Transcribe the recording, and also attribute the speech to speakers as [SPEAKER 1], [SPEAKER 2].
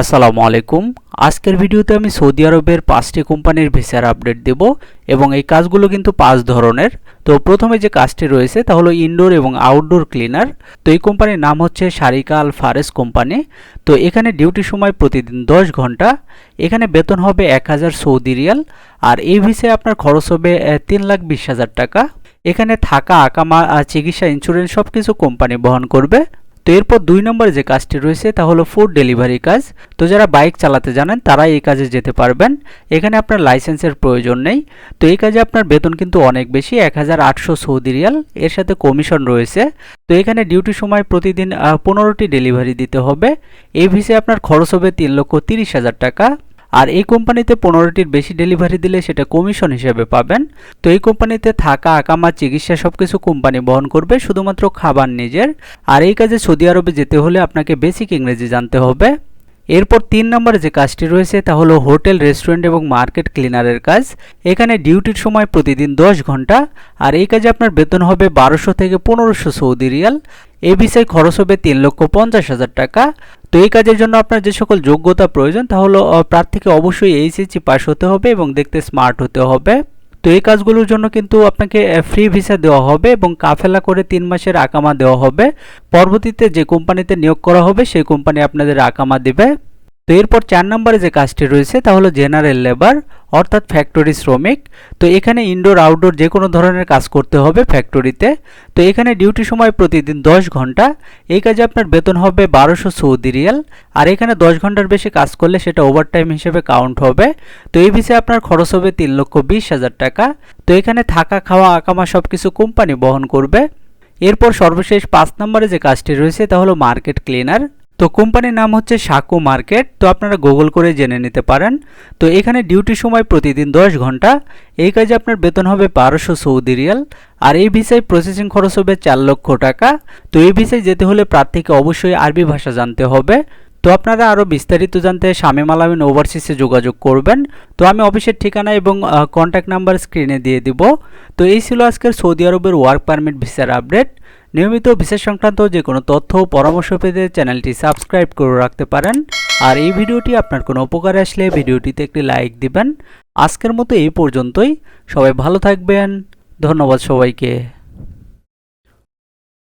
[SPEAKER 1] আসসালামু আলাইকুম। আজকের ভিডিওতে আমি সৌদি আরবের পাঁচটি কোম্পানির ভিসার আপডেট দেব এবং এই কাজগুলো কিন্তু পাঁচ ধরনের। তো প্রথমে যে কাজটি রয়েছে তা হলো ইনডোর এবং আউটডোর ক্লিনার। তো এই কোম্পানির নাম হচ্ছে সারিকা আল ফারেস কোম্পানি। তো এখানে ডিউটি সময় প্রতিদিন দশ ঘণ্টা। এখানে বেতন হবে এক হাজার সৌদি রিয়াল। আর এই ভিসায় আপনার খরচ হবে তিন লাখ বিশ হাজার টাকা। এখানে থাকা আকামা চিকিৎসা ইন্স্যুরেন্স সব কিছু কোম্পানি বহন করবে। তো এরপর দুই নম্বরে যে কাজটি রয়েছে তা হলো ফুড ডেলিভারি কাজ। তো যারা বাইক চালাতে জানেন, তারাই এই কাজে যেতে পারবেন। এখানে আপনার লাইসেন্সের প্রয়োজন নেই। তো এই কাজে আপনার বেতন কিন্তু অনেক বেশি এক হাজার আটশো সৌদি রিয়াল। এর সাথে কমিশন রয়েছে। তো এখানে ডিউটি সময় প্রতিদিন পনেরোটি ডেলিভারি দিতে হবে। এই ভিসে আপনার খরচ হবে তিন লক্ষ তিরিশ হাজার টাকা। আর এই কোম্পানিতে পনেরোটির বেশি ডেলিভারি দিলে সেটা কমিশন হিসেবে পাবেন। তো এই কোম্পানিতে থাকা, আকামা, চিকিৎসা সব কিছু কোম্পানি বহন করবে, শুধুমাত্র খাবার নিজের। আর এই কাজে সৌদি আরবে যেতে হলে আপনাকে বেসিক ইংরেজি জানতে হবে। এরপর তিন নম্বরে যে কাজটি রয়েছে তা হলো হোটেল, রেস্টুরেন্ট এবং মার্কেট ক্লিনারের কাজ। এখানে ডিউটির সময় প্রতিদিন দশ ঘণ্টা। আর এই কাজে আপনার বেতন হবে বারোশো থেকে পনেরোশো সৌদি রিয়াল। এই বিষয়ে খরচ হবে তিন লক্ষ পঞ্চাশ হাজার টাকা। তো এই কাজের জন্য আপনার যে সকল যোগ্যতা প্রয়োজন, তা হলো প্রার্থীকে অবশ্যই এইচএসসি পাস হতে হবে এবং দেখতে স্মার্ট হতে হবে। তো এই কাজগুলোর জন্য কিন্তু আপনাকে ফ্রি ভিসা দেওয়া হবে এবং কাফেলা করে তিন মাসের আকামা দেওয়া হবে। পরবর্তীতে যে কোম্পানিতে নিয়োগ করা হবে, সেই কোম্পানি আপনাদের আকামা দেবে। তো এরপর চার নম্বরে যে কাজটি রয়েছে তা হলো জেনারেল লেবার অর্থাৎ ফ্যাক্টরি শ্রমিক। তো এখানে ইনডোর আউটডোর যে কোনো ধরনের কাজ করতে হবে ফ্যাক্টরিতে তো। এখানে ডিউটি সময় প্রতিদিন দশ ঘণ্টা। এই কাজে আপনার বেতন হবে বারোশো সৌদি রিয়াল। আর এখানে দশ ঘণ্টার বেশি কাজ করলে সেটা ওভারটাইম হিসেবে কাউন্ট হবে। তো এই বিষয়ে আপনার খরচ হবে তিন লক্ষ বিশ হাজার টাকা। তো এখানে থাকা, খাওয়া আকামা সব কিছু কোম্পানি বহন করবে। এরপর সর্বশেষ পাঁচ নম্বরে যে কাজটি রয়েছে তা হলো মার্কেট ক্লিনার তো কোম্পানির নাম হচ্ছে সাকু মার্কেট, তো আপনারা গুগল করে জেনে নিতে পারেন। তো এখানে ডিউটি সময় প্রতিদিন দশ ঘণ্টা, এই কাজে আপনার বেতন হবে বারোশো সৌদি রিয়াল, আর এই ভিসায় প্রসেসিং খরচ হবে চার লক্ষ টাকা। তো এই ভিসায় যেতে হলে প্রার্থীকে অবশ্যই আরবি ভাষা জানতে হবে। তো আপনারা আরও বিস্তারিত জানতে শামীম আলামিন ওভারসিসে যোগাযোগ করবেন। তো আমি অফিসের ঠিকানা এবং কন্ট্যাক্ট নাম্বার স্ক্রিনে দিয়ে দিব। তো এই ছিল আজকের সৌদি আরবের ওয়ার্ক পারমিট ভিসার আপডেট নিয়মিত বিশেষ সংক্রান্ত যে কোনো তথ্য পরামর্শ পেতে চ্যানেলটি সাবস্ক্রাইব করে রাখতে পারেন। আর এই ভিডিওটি আপনার কোনো উপকারে আসলে ভিডিওটিতে একটি লাইক দিবেন। আজকের মতো এই পর্যন্তই। সবাই ভালো থাকবেন। ধন্যবাদ সবাইকে।